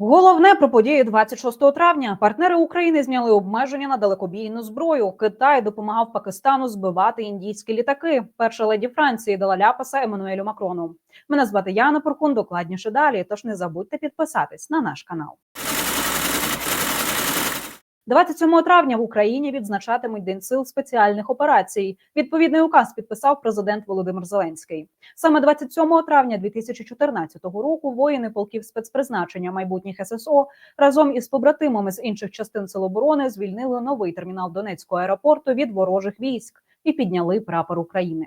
Головне про події 26 травня. Партнери України зняли обмеження на далекобійну зброю. Китай допомагав Пакистану збивати індійські літаки. Перша леді Франції дала ляпаса Еммануелю Макрону. Мене звати Яна Поркун. Докладніше далі. Тож не забудьте підписатись на наш канал. 27 травня в Україні відзначатимуть День сил спеціальних операцій. Відповідний указ підписав президент Володимир Зеленський. Саме 27 травня 2014 року воїни полків спецпризначення майбутніх ССО разом із побратимами з інших частин Сил оборони звільнили новий термінал Донецького аеропорту від ворожих військ і підняли прапор України.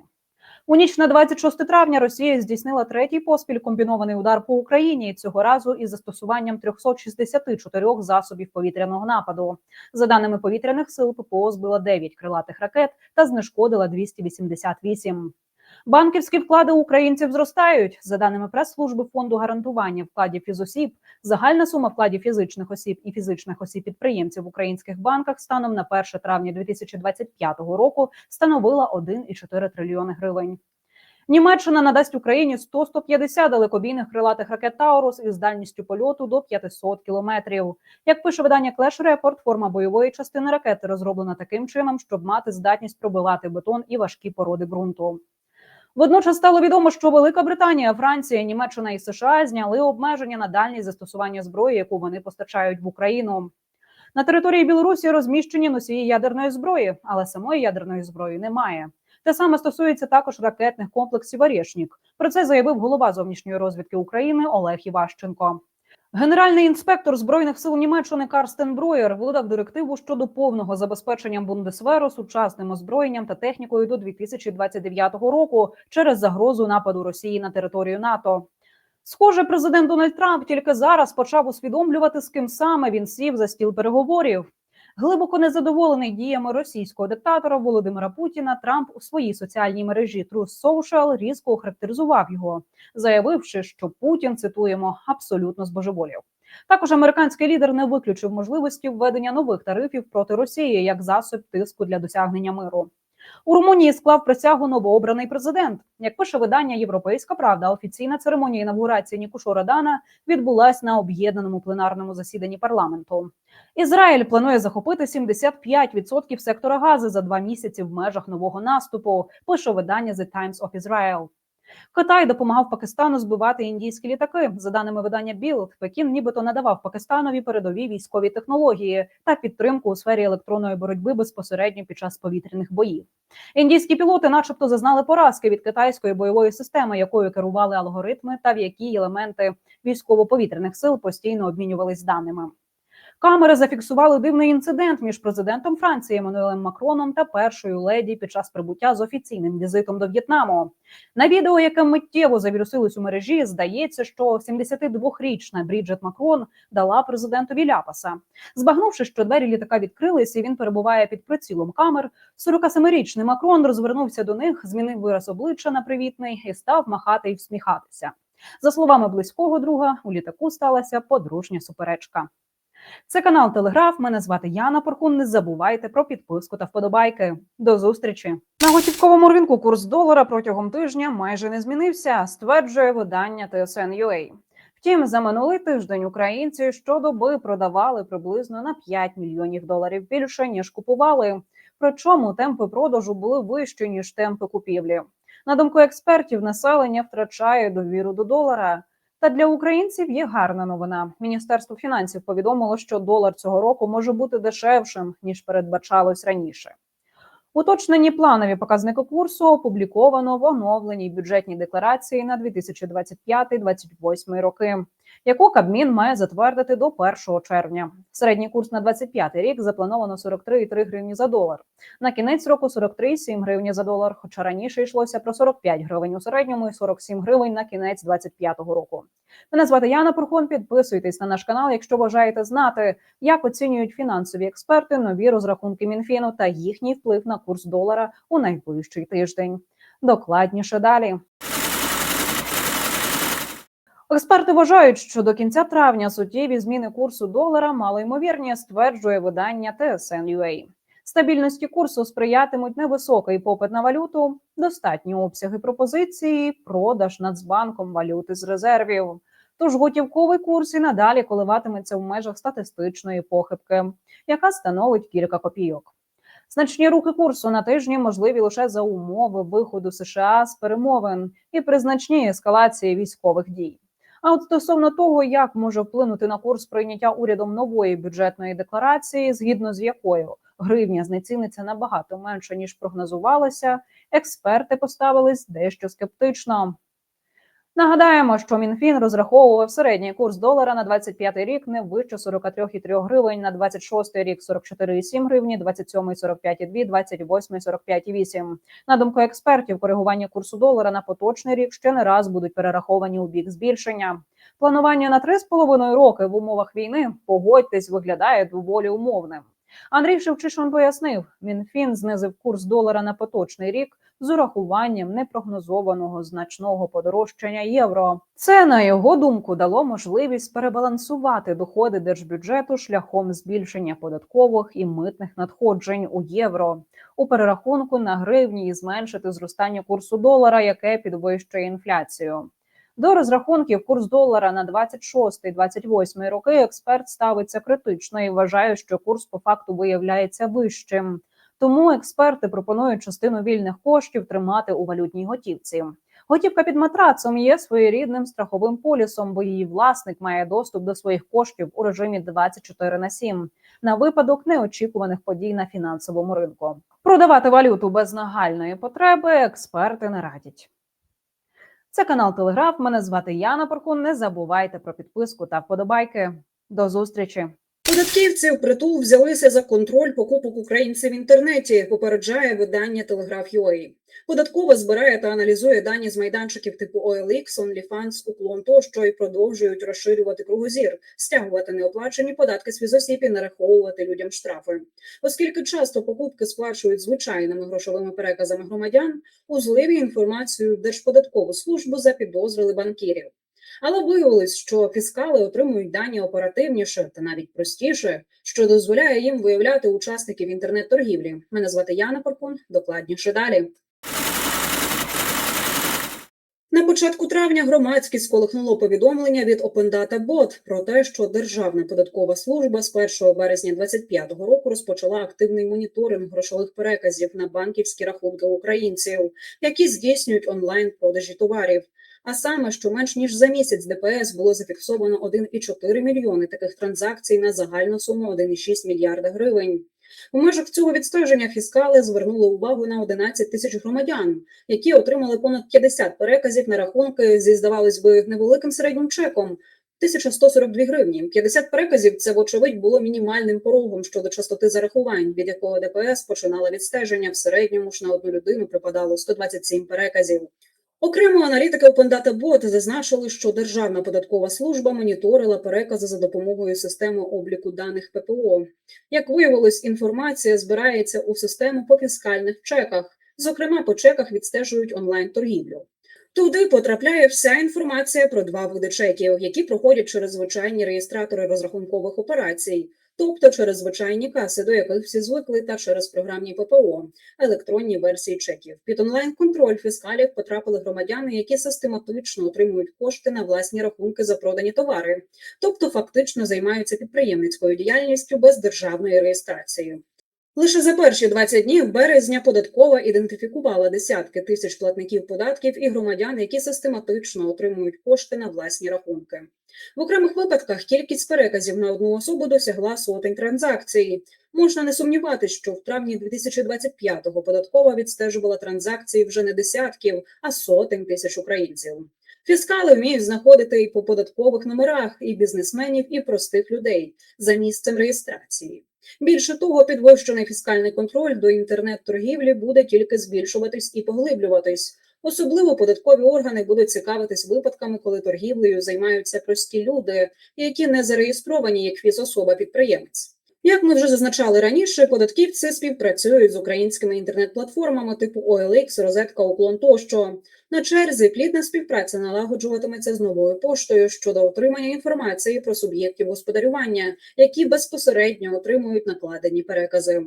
У ніч на 26 травня Росія здійснила третій поспіль комбінований удар по Україні цього разу із застосуванням 364 засобів повітряного нападу. За даними повітряних сил, ППО збила 9 крилатих ракет та знешкодила 288. Банківські вклади українців зростають. За даними прес-служби фонду гарантування вкладів фізосіб, загальна сума вкладів фізичних осіб і фізичних осіб підприємців в українських банках станом на 1 травня 2025 року становила 1,4 трильйони гривень. Німеччина надасть Україні 100-150 далекобійних крилатих ракет Таурус із дальністю польоту до 500 кілометрів. Як пише видання Clash Report, форма бойової частини ракети розроблена таким чином, щоб мати здатність пробивати бетон і важкі породи ґрунту. Водночас стало відомо, що Велика Британія, Франція, Німеччина і США зняли обмеження на дальність застосування зброї, яку вони постачають в Україну. На території Білорусі розміщені носії ядерної зброї, але самої ядерної зброї немає. Те саме стосується також ракетних комплексів «Орєшнік». Про це заявив голова зовнішньої розвідки України Олег Іващенко. Генеральний інспектор збройних сил Німеччини Карстен Броєр видав директиву щодо повного забезпечення Бундесверу сучасним озброєнням та технікою до 2029 року через загрозу нападу Росії на територію НАТО. Схоже, президент Дональд Трамп тільки зараз почав усвідомлювати, з ким саме він сів за стіл переговорів. Глибоко незадоволений діями російського диктатора Володимира Путіна, Трамп у своїй соціальній мережі Truth Social різко охарактеризував його, заявивши, що Путін цитуємо абсолютно збожеволів. Також американський лідер не виключив можливості введення нових тарифів проти Росії як засіб тиску для досягнення миру. У Румунії склав присягу новообраний президент. Як пише видання Європейська Правда, офіційна церемонія інавгурації Нікушора Дана відбулась на об'єднаному пленарному засіданні парламенту. Ізраїль планує захопити 75% сектора гази за два місяці в межах нового наступу. Пише видання The Times of Israel. Китай допомагав Пакистану збивати індійські літаки. За даними видання Білд, Пекін нібито надавав Пакистанові передові військові технології та підтримку у сфері електронної боротьби безпосередньо під час повітряних боїв. Індійські пілоти, начебто, зазнали поразки від китайської бойової системи, якою керували алгоритми, та в якій елементи військово-повітряних сил постійно обмінювались даними. Камери зафіксували дивний інцидент між президентом Франції Еммануелем Макроном та першою леді під час прибуття з офіційним візитом до В'єтнаму. На відео, яке миттєво завірусилось у мережі, здається, що 72-річна Бріджет Макрон дала президентові ляпаса. Збагнувши, що двері літака відкрилися, і він перебуває під прицілом камер. 47-річний Макрон розвернувся до них, змінив вираз обличчя на привітний і став махати і всміхатися. За словами близького друга, у літаку сталася подружня суперечка. Це канал Телеграф. Мене звати Яна Порхун. Не забувайте про підписку та вподобайки. До зустрічі на готівковому ринку. Курс долара протягом тижня майже не змінився. Стверджує видання TSN.UA. Втім, за минулий тиждень українці щодоби продавали приблизно на 5 мільйонів доларів більше ніж купували. Причому темпи продажу були вищі ніж темпи купівлі. На думку експертів, населення втрачає довіру до долара. Та для українців є гарна новина. Міністерство фінансів повідомило, що долар цього року може бути дешевшим ніж передбачалось раніше. Уточнені планові показники курсу опубліковано в оновленій бюджетній декларації на 2025-2028 роки, яку Кабмін має затвердити до 1 червня. Середній курс на 25 рік заплановано 43,3 гривні за долар. На кінець року 43,7 гривні за долар. Хоча раніше йшлося про 45 гривень у середньому і 47 гривень на кінець 25 року. Мене звати Яна Порхон. Підписуйтесь на наш канал, якщо бажаєте знати, як оцінюють фінансові експерти нові розрахунки Мінфіну та їхній вплив на курс долара у найближчий тиждень. Докладніше далі. Експерти вважають, що до кінця травня суттєві зміни курсу долара малоймовірні, стверджує видання TSN.UA. Стабільності курсу сприятимуть невисокий попит на валюту, достатні обсяги пропозиції, продаж Нацбанком валюти з резервів. Тож готівковий курс і надалі коливатиметься в межах статистичної похибки, яка становить кілька копійок. Значні рухи курсу на тижні можливі лише за умови виходу США з перемовин і при значній ескалації військових дій. А от стосовно того, як може вплинути на курс прийняття урядом нової бюджетної декларації, згідно з якою гривня знеціниться набагато менше ніж прогнозувалося, експерти поставились дещо скептично. Нагадаємо, що МінФін розраховував середній курс долара на 25 рік не вище 43,3 гривень, на 26 рік 44,7 гривні, 27 45,2, 28 45,8. На думку експертів, коригування курсу долара на поточний рік ще не раз будуть перераховані у бік збільшення. Планування на 3,5 роки в умовах війни, погодьтесь, виглядає доволі умовним. Андрій Шевчишин пояснив, Мінфін знизив курс долара на поточний рік з урахуванням непрогнозованого значного подорожчання євро. Це на його думку дало можливість перебалансувати доходи держбюджету шляхом збільшення податкових і митних надходжень у євро у перерахунку на гривні і зменшити зростання курсу долара, яке підвищує інфляцію. До розрахунків курс долара на 26-28 роки експерт ставиться критично і вважає, що курс по факту виявляється вищим. Тому експерти пропонують частину вільних коштів тримати у валютній готівці. Готівка під матрацом є своєрідним страховим полісом, бо її власник має доступ до своїх коштів у режимі 24 на 7 на випадок неочікуваних подій на фінансовому ринку. Продавати валюту без нагальної потреби експерти не радять. Це канал Телеграф. Мене звати Яна Паркун. Не забувайте про підписку та вподобайки. До зустрічі. Податківці впритул взялися за контроль покупок українців в інтернеті. Попереджає видання Telegraph.ua. Податкова збирає та аналізує дані з майданчиків типу OLX, OnlyFans, Уклон тощо і продовжують розширювати кругозір, стягувати неоплачені податки з фізосіб і нараховувати людям штрафи. Оскільки часто покупки сплачують звичайними грошовими переказами громадян, у зливі інформацію в Держподаткову службу запідозрили банкірів. Але виявилось, що фіскали отримують дані оперативніше та навіть простіше, що дозволяє їм виявляти учасників інтернет-торгівлі. Мене звати Яна Паркун. Докладніше далі. На початку травня громадськість сколихнуло повідомлення від Open Data Bot про те, що Державна податкова служба з 1 березня 2025 року розпочала активний моніторинг грошових переказів на банківські рахунки українців, які здійснюють онлайн продажі товарів. А саме, що менш ніж за місяць ДПС було зафіксовано 1,4 мільйони таких транзакцій на загальну суму 1,6 мільярда гривень. У межах цього відстеження фіскали звернули увагу на 11 тисяч громадян, які отримали понад 50 переказів на рахунки зі, здавалось би, невеликим середнім чеком. 1142 гривні. 50 переказів це, вочевидь, було мінімальним порогом щодо частоти зарахувань, від якого ДПС починала відстеження. В середньому ж на одну людину припадало 127 переказів. Окремо аналітики OpenData Bot зазначили, що Державна податкова служба моніторила перекази за допомогою системи обліку даних ППО. Як виявилось, інформація збирається у систему по фіскальних чеках. Зокрема, по чеках відстежують онлайн-торгівлю. Туди потрапляє вся інформація про два види чеків, які проходять через звичайні реєстратори розрахункових операцій, тобто через звичайні каси, до яких всі звикли, та через програмні ППО, електронні версії чеків. Під онлайн-контроль фіскалів потрапили громадяни, які систематично отримують кошти на власні рахунки за продані товари, тобто фактично займаються підприємницькою діяльністю без державної реєстрації. Лише за перші 20 днів березня податкова ідентифікувала десятки тисяч платників податків і громадян, які систематично отримують кошти на власні рахунки. В окремих випадках кількість переказів на одну особу досягла сотень транзакцій. Можна не сумніватися, що в травні 2025-го податкова відстежувала транзакції вже не десятків, а сотень тисяч українців. Фіскали вміють знаходити і по податкових номерах, і бізнесменів, і простих людей за місцем реєстрації. Більше того, підвищений фіскальний контроль до інтернет-торгівлі буде тільки збільшуватись і поглиблюватись. Особливо податкові органи будуть цікавитись випадками, коли торгівлею займаються прості люди, які не зареєстровані як фізособа-підприємець. Як ми вже зазначали раніше, податківці співпрацюють з українськими інтернет-платформами типу OLX, Розетка, Уклон тощо. На черзі плідна співпраця налагоджуватиметься з новою поштою щодо отримання інформації про суб'єктів господарювання, які безпосередньо отримують накладені перекази.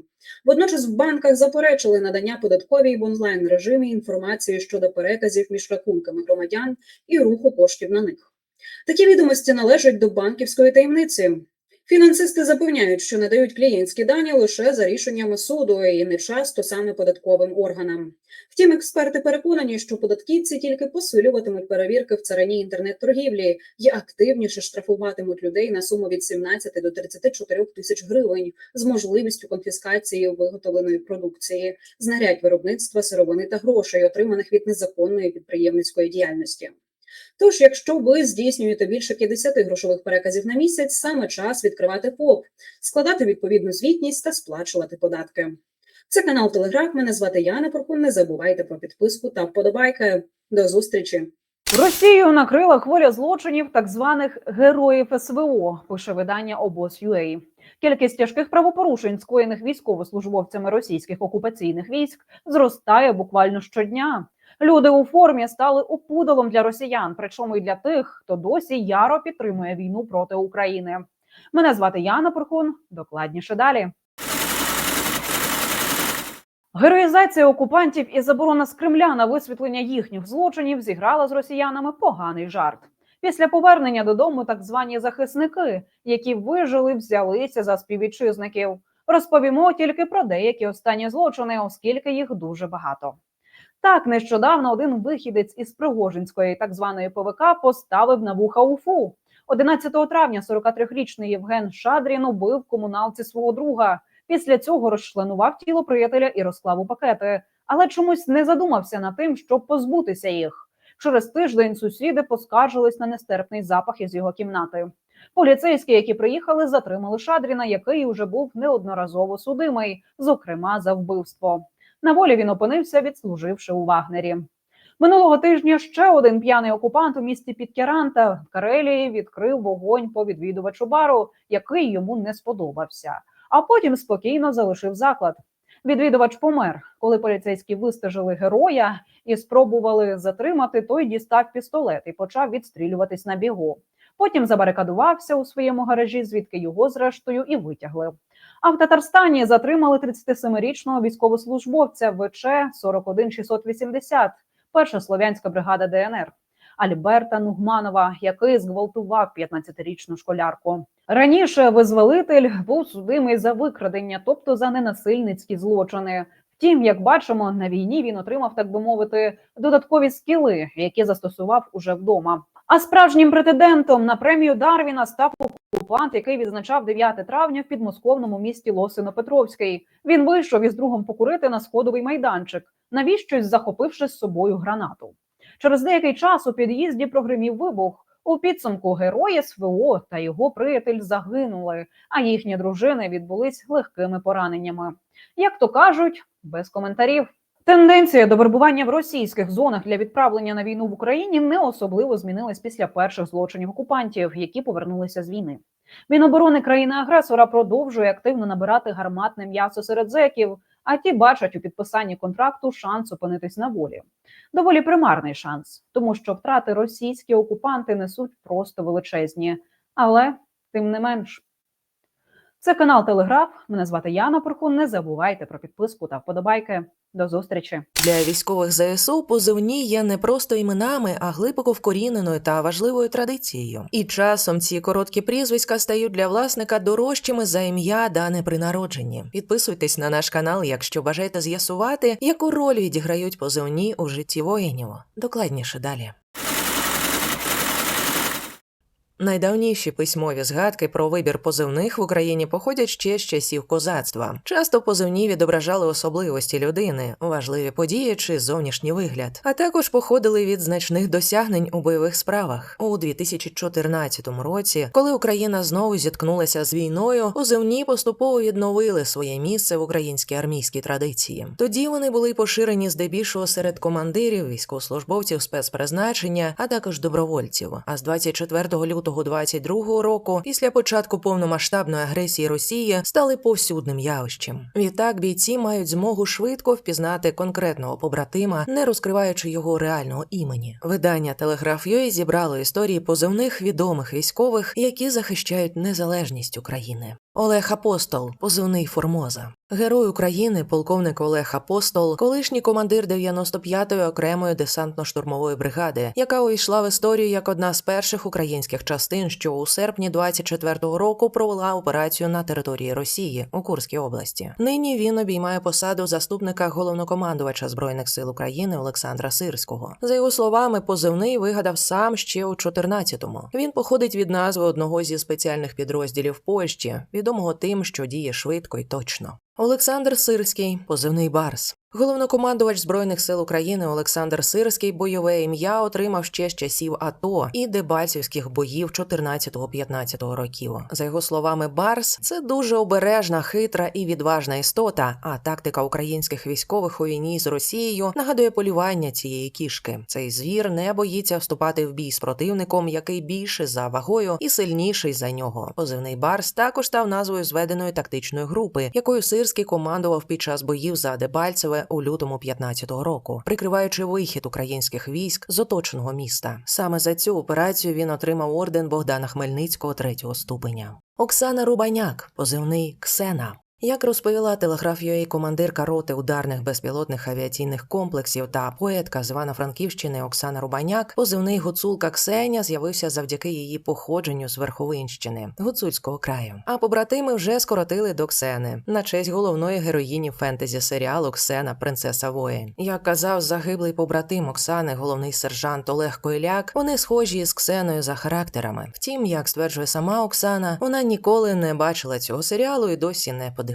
Водночас в банках заперечили надання податковій в онлайн режимі інформації щодо переказів між рахунками громадян і руху коштів на них. Такі відомості належать до банківської таємниці. Фінансисти запевняють, що надають клієнтські дані лише за рішеннями суду і не часто саме податковим органам. Втім, експерти переконані, що податківці тільки посилюватимуть перевірки в царині інтернет-торгівлі і активніше штрафуватимуть людей на суму від 17 до 34 тисяч гривень з можливістю конфіскації виготовленої продукції, знарядь виробництва сировини та грошей, отриманих від незаконної підприємницької діяльності. Тож, якщо ви здійснюєте більше 50 грошових переказів на місяць, саме час відкривати ФОП, складати відповідну звітність та сплачувати податки. Це канал Телеграф. Мене звати Яна Поркун. Не забувайте про підписку та вподобайки. До зустрічі. Росію накрила хвиля злочинів так званих героїв СВО. Пише видання обоз.ua. Кількість тяжких правопорушень, скоєних військовослужбовцями російських окупаційних військ, зростає буквально щодня. Люди у формі стали опудалом для росіян, причому й для тих, хто досі яро підтримує війну проти України. Мене звати Яна Порхун. Докладніше далі. Героїзація окупантів і заборона з Кремля на висвітлення їхніх злочинів зіграла з росіянами поганий жарт. Після повернення додому так звані захисники, які вижили, взялися за співвітчизників. Розповімо тільки про деякі останні злочини, оскільки їх дуже багато. Так, нещодавно один вихідець із Пригожинської так званої ПВК поставив на вуха УФУ. 11 травня 43-річний Євген Шадрін убив комуналці свого друга. Після цього розчленував тіло приятеля і розклав у пакети, але чомусь не задумався над тим, щоб позбутися їх. Через тиждень сусіди поскаржились на нестерпний запах із його кімнати. Поліцейські, які приїхали, затримали Шадріна, який уже був неодноразово судимий, зокрема за вбивство. На волі він опинився, відслуживши у Вагнері. Минулого тижня ще один п'яний окупант у місті Підкеранта в Карелії відкрив вогонь по відвідувачу бару, який йому не сподобався. А потім спокійно залишив заклад. Відвідувач помер, коли поліцейські вистежили героя і спробували затримати. Той дістав пістолет і почав відстрілюватись на бігу. Потім забарикадувався у своєму гаражі, звідки його зрештою і витягли. А в Татарстані затримали 37-річного військовослужбовця ВЧ 41680, перша слов'янська бригада ДНР. Альберта Нугманова, який зґвалтував 15-річну школярку. Раніше визволитель був судимий за викрадення, тобто за ненасильницькі злочини. Втім, як бачимо, на війні він отримав, так би мовити, додаткові скіли, які застосував уже вдома. А справжнім претендентом на премію Дарвіна став окупант, який відзначав 9 травня в підмосковному місті Лосино-Петровський. Він вийшов із другом покурити на сходовий майданчик, навіщось захопивши з собою гранату. Через деякий час у під'їзді прогримів вибух. У підсумку герої СВО та його приятель загинули, а їхні дружини відбулись легкими пораненнями. Як то кажуть, без коментарів. Тенденція до вербування в російських зонах для відправлення на війну в Україні не особливо змінилась після перших злочинів окупантів, які повернулися з війни. Міноборони країни-агресора продовжує активно набирати гарматне м'ясо серед зеків, а ті бачать у підписанні контракту шанс опинитись на волі. Доволі примарний шанс, тому що втрати російські окупанти несуть просто величезні, але тим не менш. Це канал Телеграф. Мене звати Яна Порхун. Не забувайте про підписку та вподобайки. До зустрічі. Для військових ЗСУ позивні є не просто іменами, а глибоко вкоріненою та важливою традицією. І часом ці короткі прізвиська стають для власника дорожчими за ім'я, дане при народженні. Підписуйтесь на наш канал, якщо бажаєте з'ясувати, яку роль відіграють позивні у житті воїнів. Докладніше далі. Найдавніші письмові згадки про вибір позивних в Україні походять ще з часів козацтва. Часто позивні відображали особливості людини, важливі події чи зовнішній вигляд, а також походили від значних досягнень у бойових справах. У 2014 році, коли Україна знову зіткнулася з війною, позивні поступово відновили своє місце в українській армійській традиції. Тоді вони були поширені здебільшого серед командирів, військовослужбовців спецпризначення, а також добровольців. А з 24 лютого 22 року, після початку повномасштабної агресії Росії, стали повсюдним явищем. Відтак бійці мають змогу швидко впізнати конкретного побратима, не розкриваючи його реального імені. Видання Телеграф.ua зібрало історії позивних відомих військових, які захищають незалежність України. Олег Апостол, позивний Формоза. Герой України, полковник Олег Апостол, колишній командир 95-ї окремої десантно-штурмової бригади, яка увійшла в історію як одна з перших українських частин, що у серпні 24-го року провела операцію на території Росії у Курській області. Нині він обіймає посаду заступника головнокомандувача збройних сил України Олександра Сирського. За його словами, позивний вигадав сам ще у 14-му. Він походить від назви одного зі спеціальних підрозділів Польщі, відомого тим, що діє швидко і точно. Олександр Сирський, позивний Барс. Головнокомандувач збройних сил України Олександр Сирський бойове ім'я отримав ще з часів АТО і дебальцівських боїв 14-15 років. За його словами, Барс це дуже обережна, хитра і відважна істота. А тактика українських військових у війні з Росією нагадує полювання цієї кішки. Цей звір не боїться вступати в бій з противником, який більше за вагою і сильніший за нього. Позивний Барс також став назвою зведеної тактичної групи, якою Сирський командував під час боїв за Дебальцеве у лютому 15-го року, прикриваючи вихід українських військ з оточеного міста. Саме за цю операцію він отримав орден Богдана Хмельницького третього ступеня. Оксана Рубаняк, позивний Ксена. Як розповіла телеграф UA командирка роти ударних безпілотних авіаційних комплексів та поетка з Івано-Франківщини Оксана Рубаняк, позивний гуцулка Ксеня з'явився завдяки її походженню з Верховинщини, гуцульського краю. А побратими вже скоротили до Ксени на честь головної героїні фентезі серіалу Ксена Принцеса воїн. Як казав загиблий побратим Оксани, головний сержант Олег Койляк, вони схожі з Ксеною за характерами. Втім, як стверджує сама Оксана, вона ніколи не бачила цього серіалу і досі не подивилася.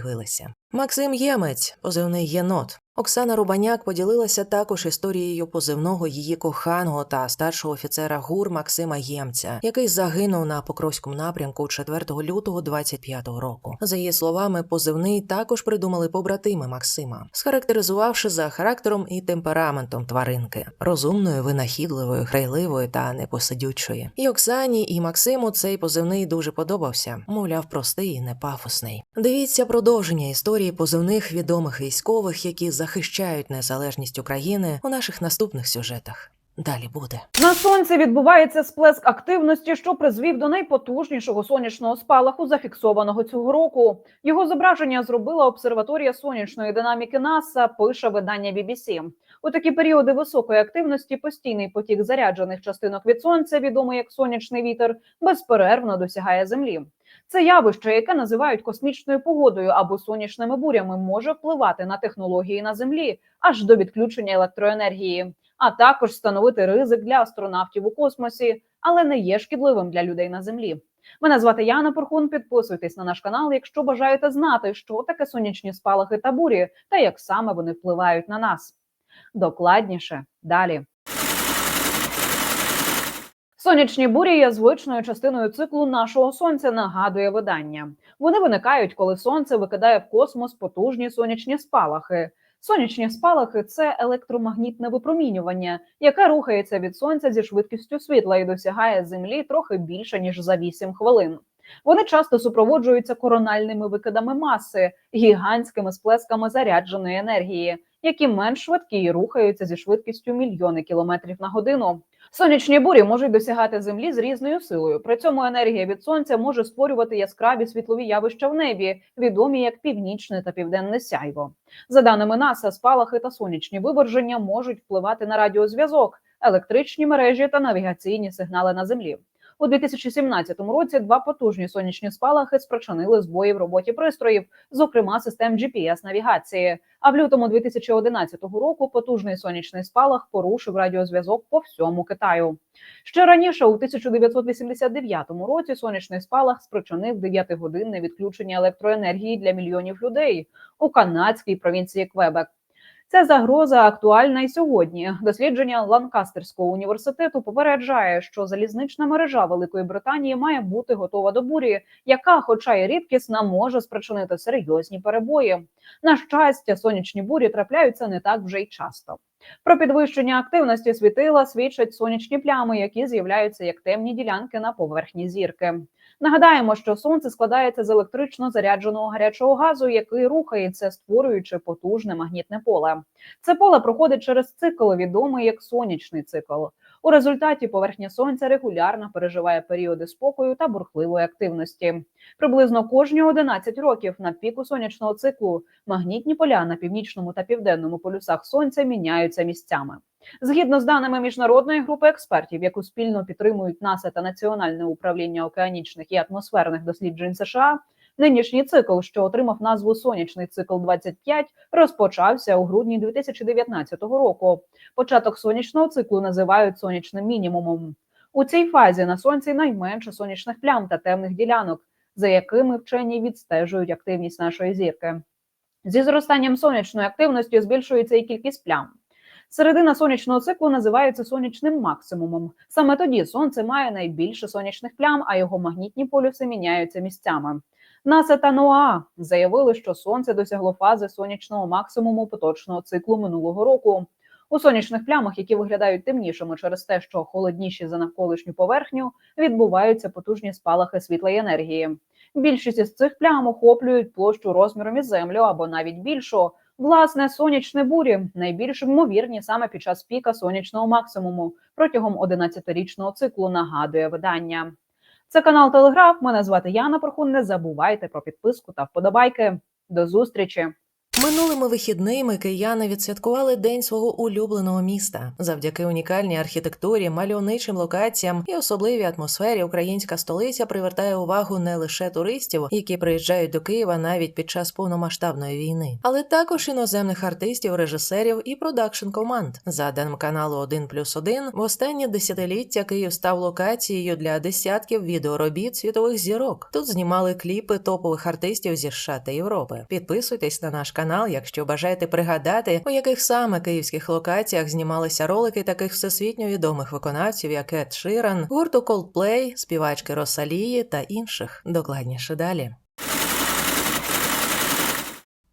Максим Ємець, позивний єнот. Оксана Рубаняк поділилася також історією позивного її коханого та старшого офіцера ГУР Максима Ємця, який загинув на Покровському напрямку 4 лютого 25-го року. За її словами, позивний також придумали побратими Максима, схарактеризувавши за характером і темпераментом тваринки розумною, винахідливою, грайливою та непосидючою. І Оксані, і Максиму цей позивний дуже подобався, мовляв, простий і не пафосний. Дивіться продовження історії позивних відомих військових, які захищають незалежність України у наших наступних сюжетах. Далі буде. На сонці відбувається сплеск активності, що призвів до найпотужнішого сонячного спалаху, зафіксованого цього року. Його зображення зробила обсерваторія сонячної динаміки НАСА. Пише видання BBC. У такі періоди високої активності постійний потік заряджених частинок від сонця, відомий як сонячний вітер, безперервно досягає землі. Це явище, яке називають космічною погодою або сонячними бурями, може впливати на технології на землі аж до відключення електроенергії, а також становити ризик для астронавтів у космосі, але не є шкідливим для людей на землі. Мене звати Яна Порхун. Підписуйтесь на наш канал, якщо бажаєте знати, що таке сонячні спалахи та бурі, та як саме вони впливають на нас. Докладніше далі. Сонячні бурі є звичною частиною циклу нашого сонця. Нагадує видання. Вони виникають, коли сонце викидає в космос потужні сонячні спалахи. Сонячні спалахи це електромагнітне випромінювання, яке рухається від сонця зі швидкістю світла і досягає землі трохи більше ніж за 8 хвилин. Вони часто супроводжуються корональними викидами маси, гігантськими сплесками зарядженої енергії, які менш швидкі і рухаються зі швидкістю мільйони кілометрів на годину. Сонячні бурі можуть досягати землі з різною силою. При цьому енергія від сонця може створювати яскраві світлові явища в небі, відомі як північне та південне сяйво. За даними НАСА, спалахи та сонячні виборження можуть впливати на радіозв'язок, електричні мережі та навігаційні сигнали на землі. У 2017 році два потужні сонячні спалахи спричинили збої в роботі пристроїв, зокрема систем GPS-навігації. А в лютому 2011 року потужний сонячний спалах порушив радіозв'язок по всьому Китаю. Ще раніше, у 1989 році, сонячний спалах спричинив 9-годинне відключення електроенергії для мільйонів людей у канадській провінції Квебек. Ця загроза актуальна і сьогодні. Дослідження Ланкастерського університету попереджає, що залізнична мережа Великої Британії має бути готова до бурі, яка, хоча й рідкісна, може спричинити серйозні перебої. На щастя, сонячні бурі трапляються не так вже й часто. Про підвищення активності світила свідчать сонячні плями, які з'являються як темні ділянки на поверхні зірки. Нагадаємо, що сонце складається з електрично зарядженого гарячого газу, який рухається, створюючи потужне магнітне поле. Це поле проходить через цикл, відомий як сонячний цикл. У результаті поверхня сонця регулярно переживає періоди спокою та бурхливої активності. Приблизно кожні 11 років на піку сонячного циклу магнітні поля на північному та південному полюсах сонця міняються місцями. Згідно з даними міжнародної групи експертів, яку спільно підтримують НАСА та Національне управління океанічних і атмосферних досліджень США, нинішній цикл, що отримав назву Сонячний цикл 25, розпочався у грудні 2019 року. Початок сонячного циклу називають сонячним мінімумом. У цій фазі на сонці найменше сонячних плям та темних ділянок, за якими вчені відстежують активність нашої зірки. Зі зростанням сонячної активності збільшується і кількість плям. Середина сонячного циклу називається сонячним максимумом. Саме тоді сонце має найбільше сонячних плям, а його магнітні полюси міняються місцями. НАСА та НОАА заявили, що сонце досягло фази сонячного максимуму поточного циклу минулого року. У сонячних плямах, які виглядають темнішими через те, що холодніші за навколишню поверхню, відбуваються потужні спалахи світла й енергії. Більшість із цих плям охоплюють площу розміром із землю або навіть більшу. Власне, сонячні бурі найбільш ймовірні саме під час піка сонячного максимуму протягом 11-річного циклу. Нагадує видання. Це канал Телеграф. Мене звати Яна Прохун. Не забувайте про підписку та вподобайки. До зустрічі. Минулими вихідними кияни відсвяткували день свого улюбленого міста. Завдяки унікальній архітектурі, мальовничим локаціям і особливій атмосфері українська столиця привертає увагу не лише туристів, які приїжджають до Києва навіть під час повномасштабної війни, але також іноземних артистів, режисерів і продакшн команд. За даним каналу 1 плюс 1, в останні десятиліття Київ став локацією для десятків відеоробіт світових зірок. Тут знімали кліпи топових артистів зі США та Європи. Підписуйтесь на наш канал, якщо бажаєте пригадати, у яких саме київських локаціях знімалися ролики таких всесвітньо відомих виконавців, як Ед Ширан, гурту Coldplay, співачки Росалії та інших. Докладніше далі.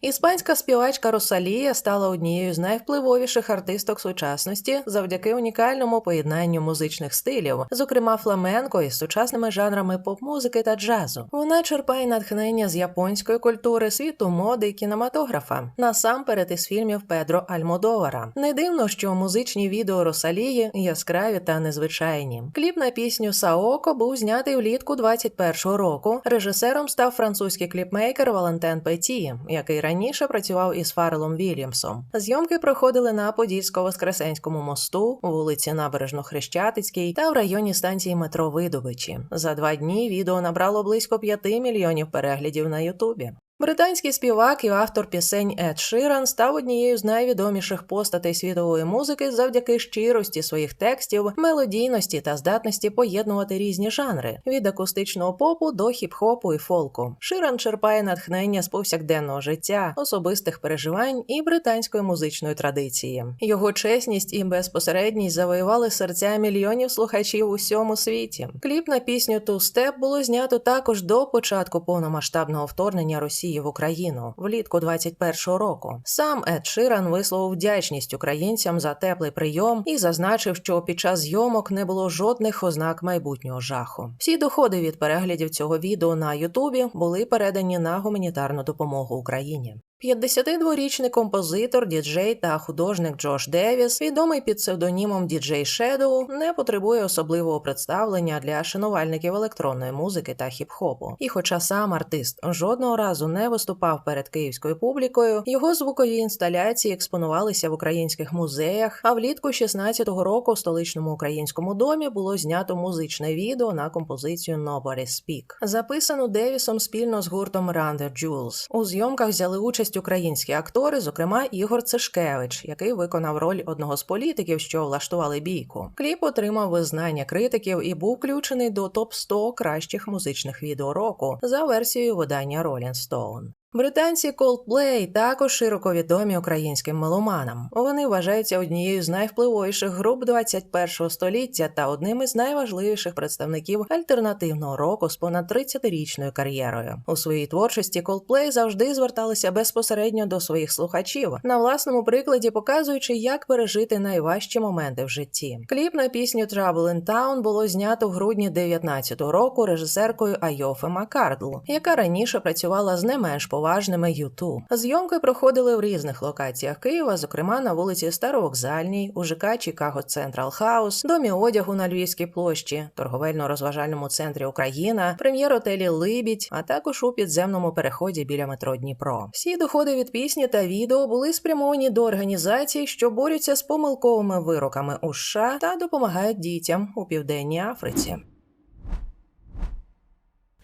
Іспанська співачка Росалія стала однією з найвпливовіших артисток сучасності завдяки унікальному поєднанню музичних стилів, зокрема фламенко із сучасними жанрами поп-музики та джазу. Вона черпає натхнення з японської культури, світу моди і кінематографа, насамперед із фільмів Педро Альмодовара. Не дивно, що музичні відео Росалії яскраві та незвичайні. Кліп на пісню Саоко був знятий влітку 21-го року. Режисером став французький кліпмейкер Валентен Петі, який раніше працював із Фарелом Вільямсом. Зйомки проходили на Подільсько-Воскресенському мосту, вулиці Набережно-Хрещатицькій та в районі станції метро Видобичі. За два дні відео набрало близько 5 мільйонів переглядів на Ютубі. Британський співак і автор пісень Ед Ширан став однією з найвідоміших постатей світової музики завдяки щирості своїх текстів, мелодійності та здатності поєднувати різні жанри від акустичного попу до хіп-хопу і фолку. Ширан черпає натхнення з повсякденного життя, особистих переживань і британської музичної традиції. Його чесність і безпосередність завоювали серця мільйонів слухачів у всьому світі. Кліп на пісню Two Step було знято також до початку повномасштабного вторгнення Росії в Україну влітку 21-го року. Сам Ед Ширан висловив вдячність українцям за теплий прийом і зазначив, що під час зйомок не було жодних ознак майбутнього жаху. Всі доходи від переглядів цього відео на Ютубі були передані на гуманітарну допомогу Україні. 52-річний композитор, діджей та художник Джош Девіс, відомий під псевдонімом Діджей Шедоу, не потребує особливого представлення для шанувальників електронної музики та хіп-хопу. І, хоча сам артист жодного разу не виступав перед київською публікою, його звукові інсталяції експонувалися в українських музеях. А влітку 16-го року в столичному українському домі було знято музичне відео на композицію Nobody Speak, записану Девісом спільно з гуртом Run the. У зйомках взяли участь українські актори, зокрема Ігор Цишкевич, який виконав роль одного з політиків, що влаштували бійку. Кліп отримав визнання критиків і був включений до топ 100 кращих музичних відео року за версією видання Rolling Stone. Британці Coldplay також широко відомі українським меломанам. Вони вважаються однією з найвпливовіших груп 21-го століття та одним із найважливіших представників альтернативного року з понад 30-річною кар'єрою. У своїй творчості Coldplay завжди зверталися безпосередньо до своїх слухачів, на власному прикладі показуючи, як пережити найважчі моменти в житті. Кліп на пісню Trouble in Town було знято в грудні 19-го року режисеркою Айофе Маккардл, яка раніше працювала з не менш поважними Юту. Зйомки проходили в різних локаціях Києва, зокрема на вулиці Старовокзальній, у ЖК Чикаго Централ Хаус, домі одягу на Львівській площі, торговельно-розважальному центрі Україна, прем'єр-отелі Либідь, а також у підземному переході біля метро Дніпро. Всі доходи від пісні та відео були спрямовані до організацій, що борються з помилковими вироками у США та допомагають дітям у південній Африці.